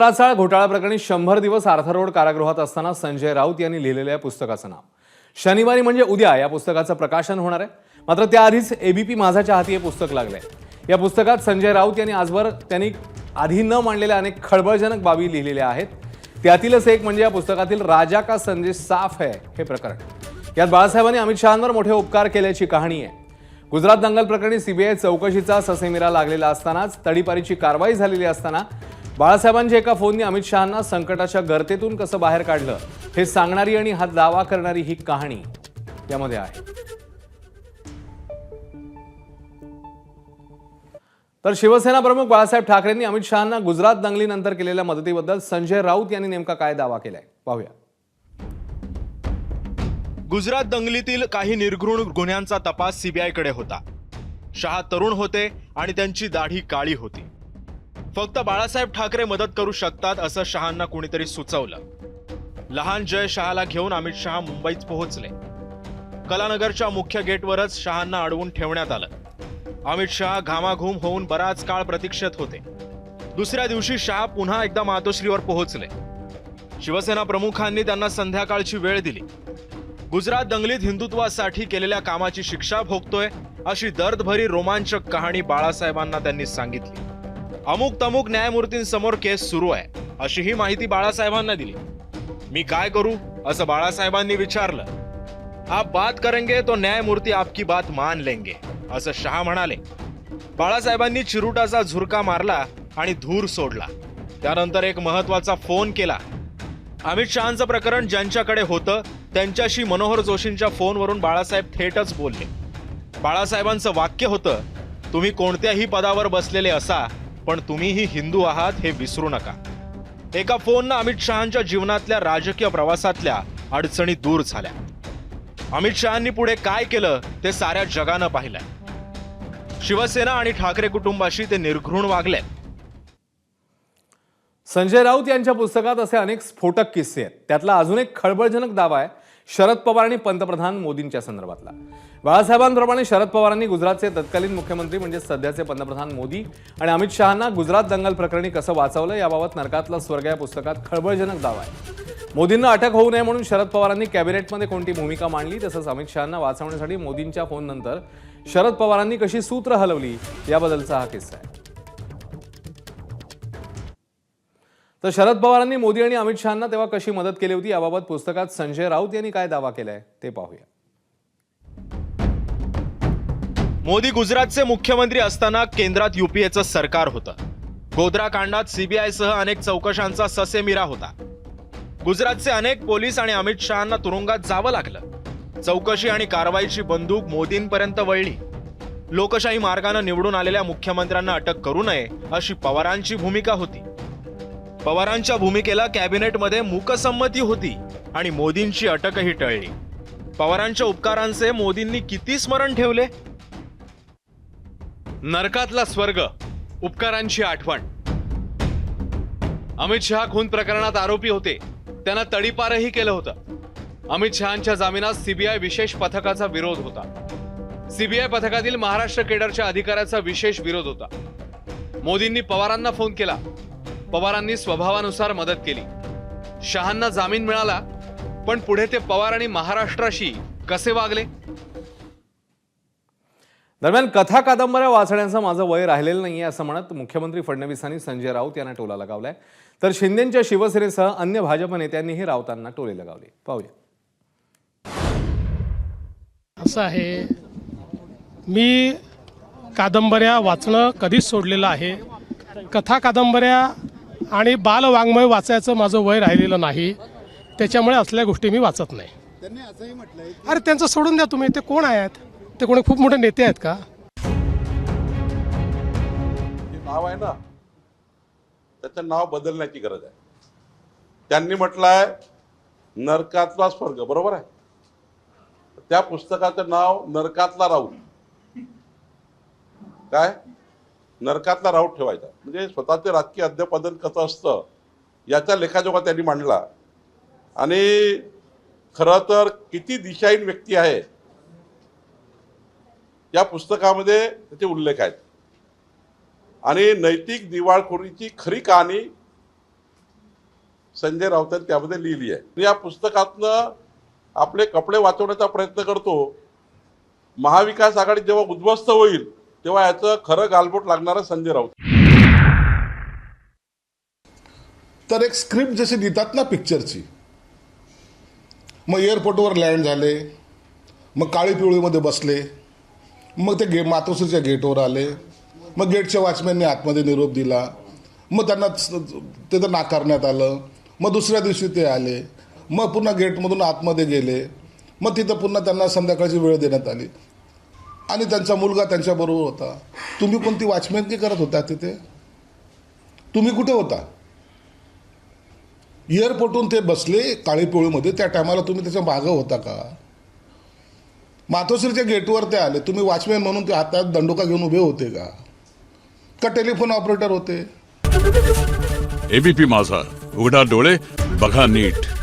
चाळ घोटाळा प्रकरणी शंभर दिवस आर्थर रोड कारागृहात असताना संजय राऊत यांनी लिहिलेल्या या पुस्तकाचं नाव. शनिवारी म्हणजे उद्या या पुस्तकाचं प्रकाशन होणार आहे. मात्र त्याआधीच एबीपी माझाच्या हाती हे पुस्तक लागलंय. या पुस्तकात संजय राऊत यांनी आजवर त्यांनी आधी न मांडलेल्या अनेक खळबळजनक बाबी लिहिलेल्या आहेत. त्यातीलच एक म्हणजे या पुस्तकातील राजा का संदेश साफ है हे प्रकरण. यात बाळासाहेबांनी अमित शहांवर मोठे उपकार केल्याची कहाणी आहे. गुजरात दंगल प्रकरणी सीबीआय चौकशीचा ससेमिरा लागलेला असतानाच तडीपारीची कारवाई झालेली असताना बाळासाहेबांच्या एका फोनने अमित शहांना संकटाच्या गर्तेतून कसं बाहेर काढलं हे सांगणारी आणि हा दावा करणारी ही कहाणी यामध्ये आहे. तर शिवसेना प्रमुख बाळासाहेब ठाकरेंनी अमित शहांना गुजरात दंगलीनंतर केलेल्या मदतीबद्दल संजय राऊत यांनी नेमका काय दावा केलाय? पाहूया. गुजरात दंगलीतील काही निर्घृण गुन्ह्यांचा तपास सीबीआयकडे होता. शहा तरुण होते आणि त्यांची दाढी काळी होती. फक्त बाळासाहेब ठाकरे मदत करू शकतात असं शहांना कुणीतरी सुचवलं. लहान जय शहाला घेऊन अमित शहा मुंबईत पोहोचले. कलानगरच्या मुख्य गेटवरच शहांना अडवून ठेवण्यात आलं. अमित शहा घामाघूम होऊन बराच काळ प्रतीक्षेत होते. दुसऱ्या दिवशी शहा पुन्हा एकदा मातोश्रीवर पोहोचले. शिवसेना प्रमुखांनी त्यांना संध्याकाळची वेळ दिली. गुजरात दंगलीत हिंदुत्वासाठी केलेल्या कामाची शिक्षा भोगतोय अशी दर्दभरी रोमांचक कहाणी बाळासाहेबांना त्यांनी सांगितली. अमुक तमुक न्यायमूर्तींसमोर केस सुरू आहे. अशी ही माहिती बाळासाहेबांना दिली. मी काय करू? असं बाळासाहेबांनी विचारलं. आप बात करेंगे तो न्यायमूर्ती आपकी बात मान लेंगे असं शहा म्हणाले. बाळासाहेबांनी चिरुटाचा झुरका मारला आणि धूर सोडला. त्यानंतर एक महत्त्वाचा फोन केला. अमित शहाचं प्रकरण ज्यांच्याकडे होतं त्यांच्याशी मनोहर जोशींच्या फोनवरून बाळासाहेब थेटच बोलले. बाळासाहेबांचं वाक्य होतं तुम्ही कोणत्याही पदावर बसलेले असा पण तुम्हीही हिंदू आहात हे विसरू नका. एका फोननं अमित शहांच्या जीवनातल्या राजकीय प्रवासातल्या अडचणी दूर झाल्या. अमित शहांनी पुढे काय केलं ते साऱ्या जगानं पाहिलंय. शिवसेना आणि ठाकरे कुटुंबाशी ते निर्घृण वागले संजय राऊत यांच्या पुस्तकात असे अनेक स्फोटक किस्से आहेत. त्यातला अजून एक खळबळजनक दावा आहे शरद पवार आणि पंतप्रधान मोदींच्या संदर्भातला. बाळासाहेबांप्रमाणे शरद पवारांनी गुजरातचे तत्कालीन मुख्यमंत्री म्हणजे सध्याचे पंतप्रधान मोदी आणि अमित शहांना गुजरात दंगल प्रकरणी कसं वाचवलं याबाबत नरकातला स्वर्ग या पुस्तकात खळबळजनक दावा आहे. मोदींना अटक होऊ नये म्हणून शरद पवारांनी कॅबिनेटमध्ये कोणती भूमिका मांडली तसंच अमित शहांना वाचवण्यासाठी मोदींच्या फोननंतर शरद पवारांनी कशी सूत्र हलवली याबद्दलचा हा किस्सा आहे. तर शरद पवारांनी मोदी आणि अमित शहांना तेव्हा कशी मदत केली होती याबाबत पुस्तकात संजय राऊत यांनी काय दावा केलाय ते पाहूया. मोदी गुजरातचे मुख्यमंत्री असताना केंद्रात युपीएचं सरकार होतं. गोधरा कांडात सीबीआयसह अनेक चौकशांचा ससेमिरा होता. गुजरातचे अनेक पोलीस आणि अमित शहांना तुरुंगात जावं लागलं. चौकशी आणि कारवाईची बंदूक मोदींपर्यंत वळली. लोकशाही मार्गानं निवडून आलेल्या मुख्यमंत्र्यांना अटक करू नये अशी पवारांची भूमिका होती. पवारांच्या भूमिकेला कॅबिनेटमध्ये मूकसंमती होती आणि मोदींची अटकही टळली. पवारांच्या उपकारांचे मोदींनी किती स्मरण ठेवले? नरकातला स्वर्ग उपकारांची आठवण. अमित शहा खून प्रकरणात आरोपी होते. त्यांना तडीपारही केलं होतं. अमित शहांच्या जामिनात सीबीआय विशेष पथकाचा विरोध होता. सीबीआय पथकातील महाराष्ट्र केडरच्या अधिकाऱ्याचा विशेष विरोध होता. मोदींनी पवारांना फोन केला. पवारांनी स्वभावानुसार मदत केली. शहांना जामीन मिळाला पण पुढे ते पवार आणि महाराष्ट्राशी कसे वागले? दरम्यान कथा कादंबऱ्या वाचण्याचं माझं वय राहिलेलं नाहीये असं म्हणत मुख्यमंत्री फडणवीसांनी संजय राऊत यांना टोला लगावलाय. तर शिंदेच्या शिवसेनेसह अन्य भाजप नेत्यांनीही राऊतांना टोले लगावले. पाहूया. असं आहे मी कादंबऱ्या वाचणं कधीच सोडलेलं आहे. कथा कादंबऱ्या आणि बालवाङ्मय वाचायचं माझं वय राहिलेलं नाही. त्याच्यामुळे असल्या गोष्टी मी वाचत नाही. त्यांनी असंही म्हटलंय अरे त्यांचं सोडून द्या तुम्ही. ते कोण आहेत? ते कोणी खूप मोठे नेते आहेत का? जे नाव आहे ना त्याचं नाव बदलण्याची गरज आहे. त्यांनी म्हटलंय नरकातला स्वर्ग बरोबर आहे? त्या पुस्तकाचं नाव नरकातला राऊत. काय? नरकातला राऊत ठेवायचा. म्हणजे स्वतःचे राजकीय अध्यापदन कसं असतं याचा लेखाजोखा त्यांनी मांडला. आणि खरं तर किती दिशाहीन व्यक्ती आहे या पुस्तकामध्ये त्याचे उल्लेख आहेत. आणि नैतिक दिवाळखोरीची खरी कहाणी संजय राऊतांनी त्यामध्ये लिहिली आहे. या पुस्तकातनं आपले कपडे वाचवण्याचा प्रयत्न करतो. महाविकास आघाडी जेव्हा उद्ध्वस्त होईल तेव्हा याचं खरं गालबोट लागणारं संजय राऊत. तर एक स्क्रिप्ट जशी देतात ना पिक्चरची मग एअरपोर्टवर लँड झाले मग काळी पिवळीमध्ये बसले मग ते गे मातोश्रीच्या गेटवर आले मग गेटच्या वॉचमॅनने आतमध्ये निरोप दिला मग त्यांना तिथं नाकारण्यात आलं मग दुसऱ्या दिवशी ते आले मग पुन्हा गेटमधून आतमध्ये गेले मग तिथं पुन्हा त्यांना संध्याकाळची वेळ देण्यात आली. आणि त्यांचा मुलगा त्यांच्याबरोबर होता. तुम्ही कोणती वॉचमॅनकी करत होता तिथे? तुम्ही कुठे होता? एअरपोर्टहून ते बसले काळीपोळीमध्ये त्या टायमाला तुम्ही त्याच्या मागं होता का? मातोश्रीच्या गेटवर ते आले. तुम्ही वॉचमॅन म्हणून ते हातात दंडोका घेऊन उभे होते का? का टेलिफोन ऑपरेटर होते? एबीपी माझा. उघडा डोळे बघा नीट.